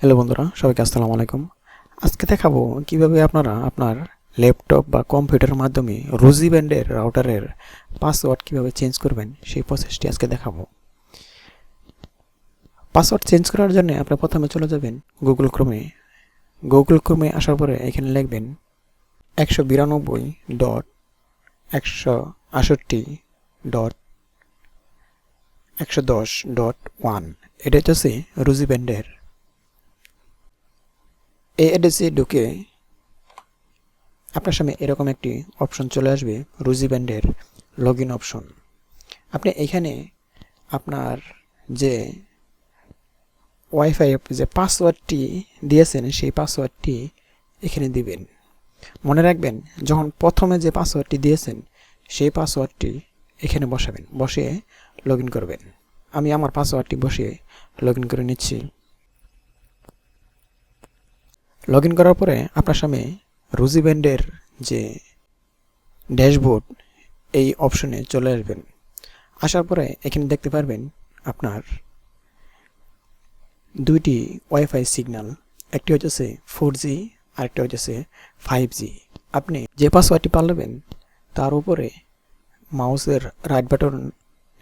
Hello বন্ধুরা, সবাইকে আসসালামু আলাইকুম। আজকে দেখাবো কীভাবে আপনারা আপনার ল্যাপটপ বা কম্পিউটারের মাধ্যমে রুজি ব্যান্ডের রাউটারের পাসওয়ার্ড কীভাবে চেঞ্জ করবেন, সেই প্রসেসটি আজকে দেখাবো। পাসওয়ার্ড চেঞ্জ করার জন্য আপনি প্রথমে চলে যাবেন গুগল ক্রোমে গুগল ক্রোমে আসার পরে এখানে লিখবেন একশো বিরানব্বই ডট একশো আষট্টি ডট একশো দশ ডট ওয়ান। এটা হচ্ছে রুজি ব্যান্ডের এই অ্যাড্রেসে ঢুকে আপনার সামনে এরকম একটি অপশন চলে আসবে, রুজি ব্যান্ডের লগ ইন অপশন আপনি এখানে আপনার যে ওয়াইফাই যে পাসওয়ার্ডটি দিয়েছেন, সেই পাসওয়ার্ডটি এখানে দিবেন। মনে রাখবেন, যখন প্রথমে যে পাসওয়ার্ডটি দিয়েছেন, সেই পাসওয়ার্ডটি এখানে বসাবেন বসিয়ে লগ করবেন। আমি আমার পাসওয়ার্ডটি বসিয়ে লগ করে নিচ্ছি। লগ ইন করার পরে আপনার সামনে রুজি ব্যান্ডের যে ড্যাশবোর্ড এই অপশনে চলে আসবেন। আসার পরে এখানে দেখতে পারবেন আপনার দুইটি ওয়াইফাই সিগন্যাল একটি হচ্ছে ফোর জি আরেকটি হচ্ছে ফাইভ জি আপনি যে পাসওয়ার্ডটি পাল্টাবেন, তার উপরে মাউসের রাইট বাটন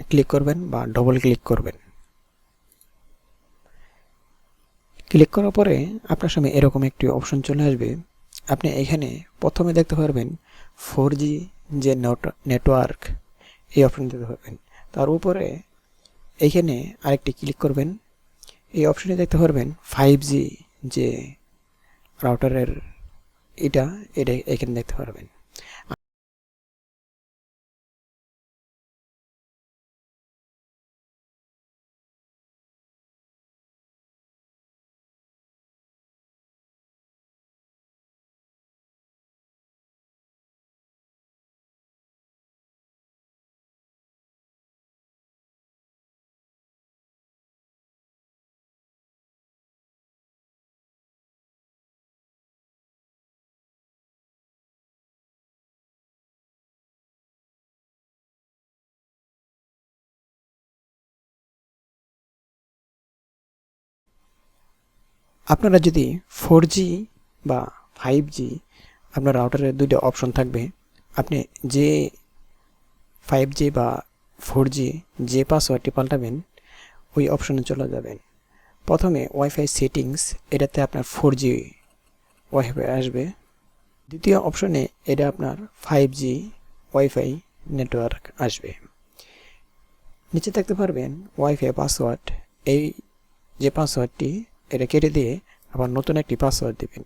ক্লিক করবেন বা ডবল ক্লিক করবেন। ক্লিক করার পরে আপনার সামনে এরকম একটি অপশন চলে আসবে। আপনি এখানে প্রথমে দেখতে পারবেন ফোর জি যে নেটওয়ার্ক, এই অপশন দেখতে পারবেন। তার উপরে এইখানে আরেকটি ক্লিক করবেন। এই অপশনে দেখতে পারবেন ফাইভ জি যে রাউটারের এটা এটা এখানে দেখতে পারবেন। আপনারা যদি ফোর জি বা ফাইভ জি আপনার রাউটারের দুইটা অপশন থাকবে। আপনি যে ফাইভ জি বা ফোর জি যে পাসওয়ার্ডটি পাল্টাবেন, ওই অপশনে চলে যাবেন। প্রথমে ওয়াইফাই সেটিংস এটাতে আপনার ফোর জি ওয়াইফাই আসবে। দ্বিতীয় অপশনে এটা আপনার ফাইভ জি ওয়াইফাই নেটওয়ার্ক আসবে। নিচে থাকতে পারবেন ওয়াইফাই পাসওয়ার্ড এই যে পাসওয়ার্ডটি এটা কেটে দিয়ে আবার নতুন একটি পাসওয়ার্ড দেবেন।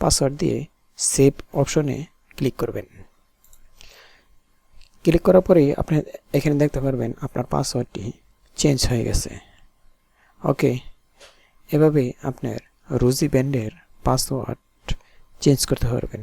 পাসওয়ার্ড দিয়ে সেভ অপশনে ক্লিক করবেন। ক্লিক করার পরেই আপনি এখানে দেখতে পারবেন আপনার পাসওয়ার্ডটি চেঞ্জ হয়ে গেছে। ওকে এভাবে আপনার রুজি ব্যান্ডের পাসওয়ার্ড চেঞ্জ করতে পারবেন।